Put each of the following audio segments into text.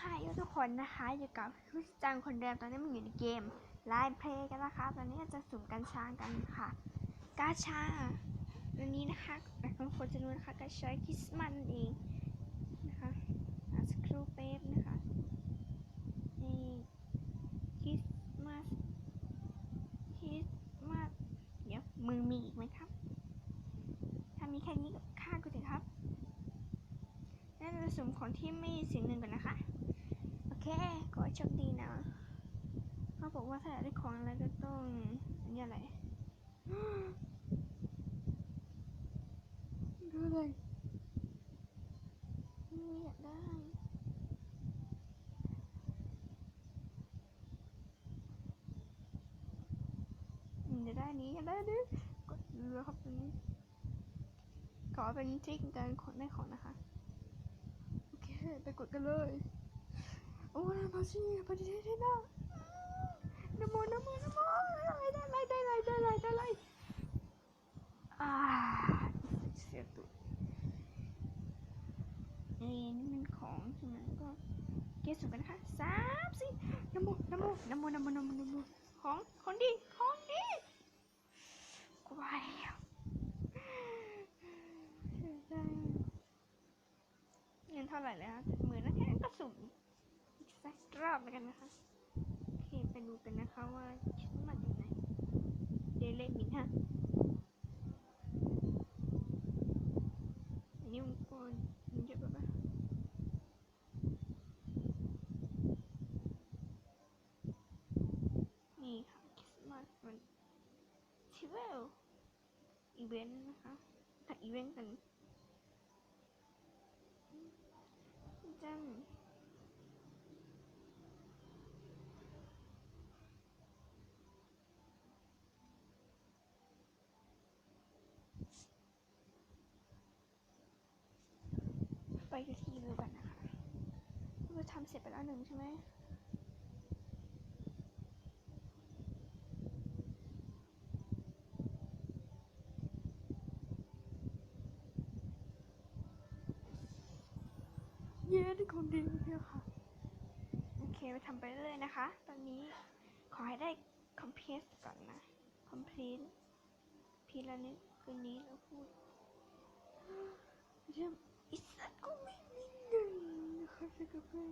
ให้ทุกคนนะคะอยู่กับผู้จังคนเดิมตอนนี้มันอยู่ในเกมไลฟ์เพลย์กันนะคะตอนนี้จะสุ่มกัญชากันค่ะกาชาวันนี้นะคะแต่บางคนจะรู้นะคะกาชาคริสต์มาสนั่นเองนะคะสครูเป๊บนะคะนี่คริสต์มาสคริสต์มาสเดี๋ยวมือมีอีกไหมครับ ถ้ามีแค่นี้ก็ฆ่ากูเถอะครับ นั่นจะสุ่มของที่ไม่เสียงหนึ่งก่อนนะคะ โอเคขอให้ โชคดีนะเขาบอกว่าถ้าอยากได้ของอะไรก็ต้องอันนี้อะไรดูเลยไม่อยากได้อืมอยากได้อันนี้อยากได้อันนี้กดเรือครับตรงนี้ขอเป็นทริคการขนได้ของนะคะ โอเค ไปกดกันเลย โอ้ยมาสิปฏิเทศได้นะนโมนโมนโมได้ไรได้ไรได้ไรได้ไรได้ไรอ่าเสียตุเอ้นี่มันของใช่ไหมก็เกสสุกันนะคะสามสี่นโมนโมนโมนโมนโมนโมของของดีของดีกูไปแล้วเสียใจเงินเท่าไหร่แล้วเหมื่นนะแค่ก็สุ่มอีกสัก รอบแล้วกันนะคะโอเคไปดูกันนะคะว่าคิดมาจากไหนเดเลมินฮะอันนี้มันก่อนมันเยอะไปปะนี่ค่ะคริสต์มาสวันที่เวลอีเวนต์นะคะถ่าอีเวนต์กันจัง ไปที่เรือกันนะคะเราทำเสร็จไปแล้วหนึ่งใช่ไหมเย้ได้คนดีเดียวค่ะ โอเคไปทำไปเรื่อยนะคะ ตอนนี้ขอให้ได้ complete ก่อนนะ complete พีละนิดคืนนี้แล้วพูดเรื่ อิสระก็ไม่มีเงินนะคะสักกระเพื่อน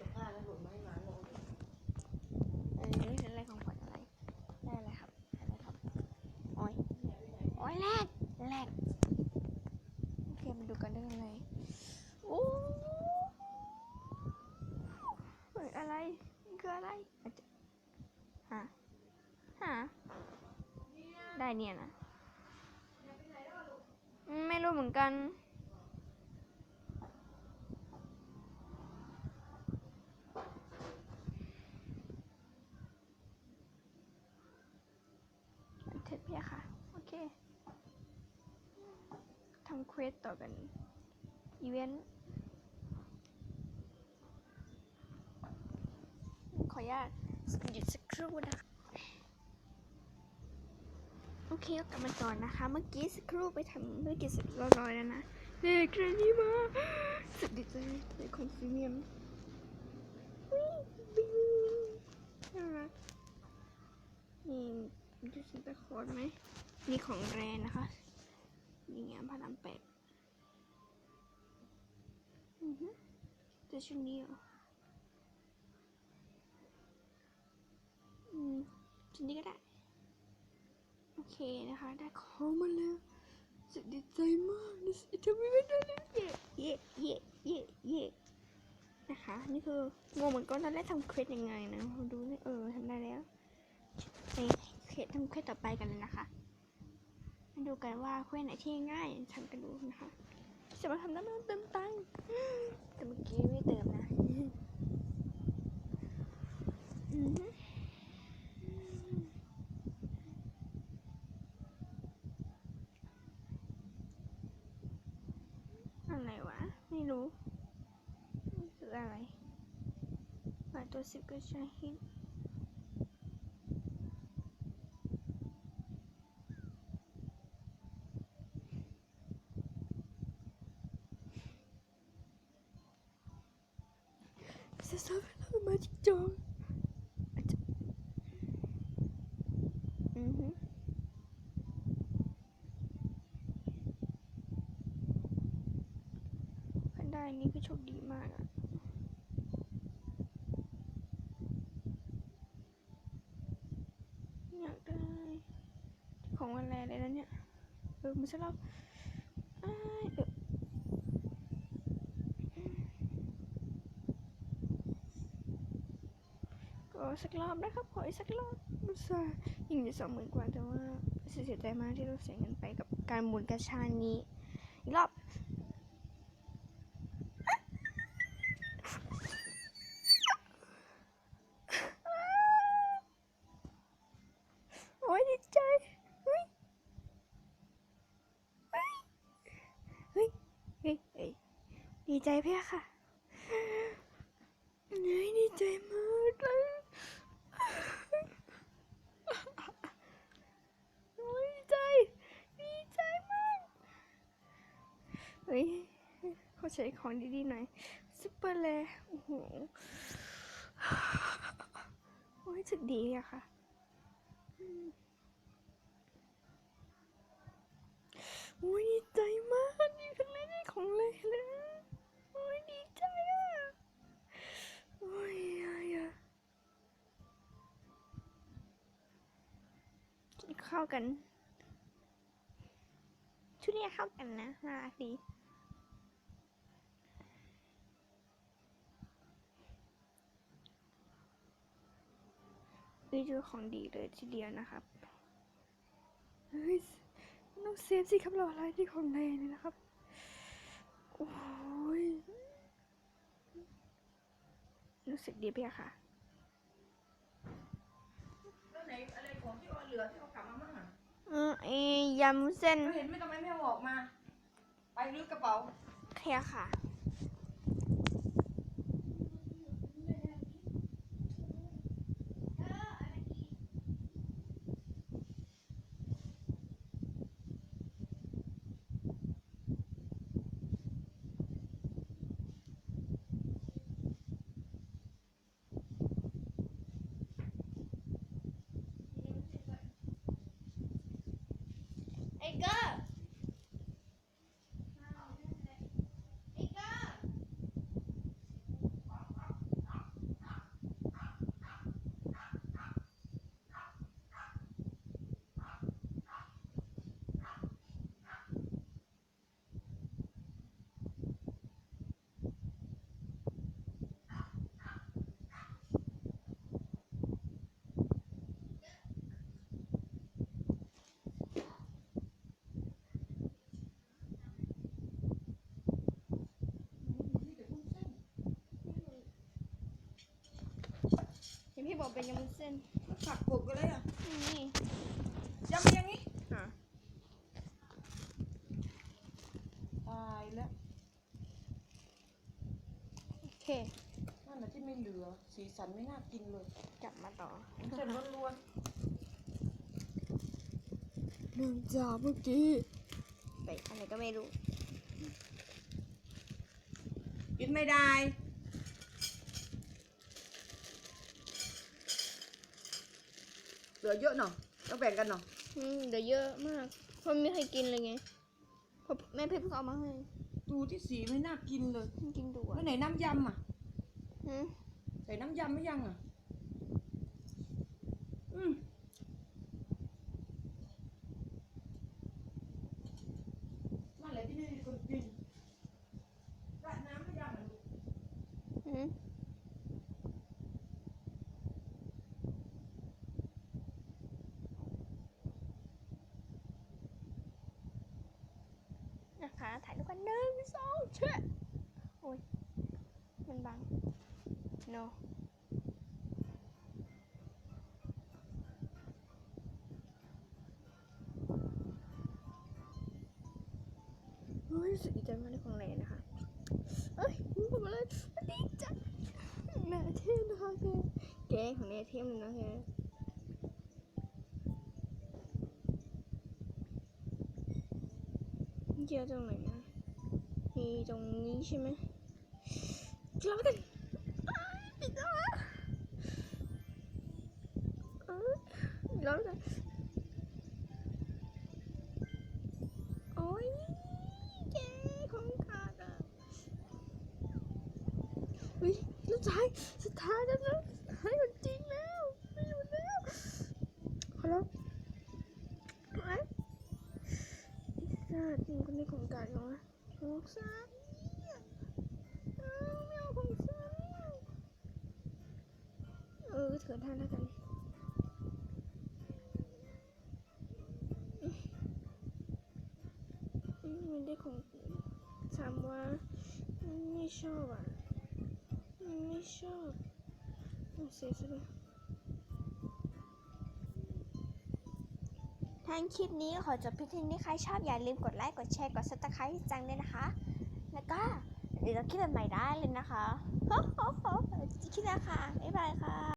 สภาพแล้วหลุดมาให้หมาลงเออเป็นอะไรของขวัญอะไรได้อะไรครับได้อะไรครับโอ้ยโอ้ยแรกแรกโอเคมาดูกันได้อะไรโอ้เฮ้ยอะไรคืออะไรฮะฮะได้เนี่ยนะไม่รู้เหมือนกัน เทปเพียค่ะ โอเคทำเควสต่อกัน อีเวนต์ขออนุญาตหยุดสักครู่นะคะ โอเคกลับมาก่อนะคะ เมื่อกี้สักครู่ไปทำธุรกิจเสร็จเรียบร้อยแล้วนะเด็กเรนนี่มาสุดดีใจในคอนฟิเนียมวิ่งวิ่งน่ารักนี่ มันจะซินตาคอร์ดไหมนี่ของแรนนะคะ นี่ไงพระรามแปดอือฮึจะชุดนี้เหรออืมชุดนี้ก็ได้ โอเคนะคะ ได้ของมาแล้วสุดดีใจมากนะสิทำไม่ได้เลยเย่เย่เย่เย่นะคะ นี่คืองงเหมือนกันตอนแรกทำเควสยังไงนะมาดูนี่เออทำได้แล้วไปเควสทำเควสต่อไปกันเลยนะคะมาดูกันว่าเควสไหนที่ง่ายทำกันดูนะคะสามารถทำได้ไม่ต้องเติมตังค์แต่เมื่อกี้ไม่เติมนะอือฮึอะไรวะ ไม่รู้ นี่คืออะไรหมายตัวสิบก็ใช้ฮิต จะซับแล้วมาจิกจองอาจจะ ขันได้นี่ก็โชคดีมากอะอยากได้ ของอะไรเลยนะเนี่ย เออมันช่เราอ้ายเออก็ สักรอบนะครับ ขออีกสักรอบอุตส่าห์ยิงอยู่สองหมื่นกว่าแต่ว่าเสียใจมากที่เราเสียเงินไปกับการหมุนกระชานี้ อีกรอบโอ้ยดีใจเฮ้ยเฮ้ยเฮ้ยเฮ้ยดีใจเพี่ค่ะเฮ้ยดีใจมากเลยโอ้ยดีใจ ดีใจมาก เฮ้ยเขาใช้ของดีๆหน่อยซุปเปอร์เลยโอ้โหโอ้ยสึกดีอะค่ะโอ้ยดีใจมากนี่คือเล่นของเลยเลยโอ้ยดีใจอะโอ้ยอะอะกินข้าวกันชุดนี้เข้ากันนะน่ารักดี คือของดีเลยทีเดียวนะครับเฮ้ยต้องเซฟสิครับเราอะไรที่ของแรงเลยนะครับ โอ้ยรู้สึกดีเพียค่ะแล้วไหนอะไรของที่เอาเหลือที่เอากลับมามั่งอะเออไอยำเส้นเราเห็นไหม่ทำไมไม่เอาออกมา ไปรื้อกระเป๋า เคลียร์ค่ะ ไอ้เกอร์ไอ้เกอร์ เห็น พี่บอกเป็นยำวุ้นเส้นผักกบกันเลยอะนี่ยำไปอย่างนี้อะตายแล้วโอเคนั่นแหละที่ไม่เหลือ สีสันไม่น่ากินเลยกลับมาต่อเส้นล้วนเนื่องจากเมื่อกี้ไปอะไรก็ไม่รู้ๆกินไม่ได้ เห ลือเยอะเนาะต้องแบ่งกันเนาะอืมเดี๋ยวเยอะมากเพราะไม่มีใครกินเลยไงเพราะแม่เพิ่งเอามาให้ดูที่สีไม่น่ากินเลยจริงๆดูแล้วอะไหนน้ำยำอะหืม ใส่น้ำยำไม่ยังอะ อืมนั่นแหละที่ไม่มีคนกินราดน้ำไม่ยังอะลูก หืม นะคะถ่ายรูปกันหนึ่งสองเชื่อโอ้ยมันบัง no เฮ้ยรู้สึกดีใจมากในของแรงนะคะ เอ้ยผมมาเลยดีใจหน้าเท่นะคะแกแกงของเนี่เท่มเลยนะแก เจอตรงไหนนะมีตรงนี้ใช่ไหมกลับมากัน ไอ้สัตว์มึงคนนี้ของกาดเหรอวะของสัตว์เนี่ยเอาไม่เอาของสัตว์เนี่ยเออเถื่อนท่านแล้วกันมันได้ของถามว่าไม่ชอบอะไม่ชอบเสียซะเลย ทางคลิปนี้ขอจบเพียงเท่านี้ใครชอบอย่าลืมกดไลค์กดแชร์กดซับสไครต์จังด้วยนะคะ แล้วก็เดี๋ยวเราคลิปใหม่ได้เลยนะคะโอ้โหคิดน้าค่ะบ๊ายบายค่ะ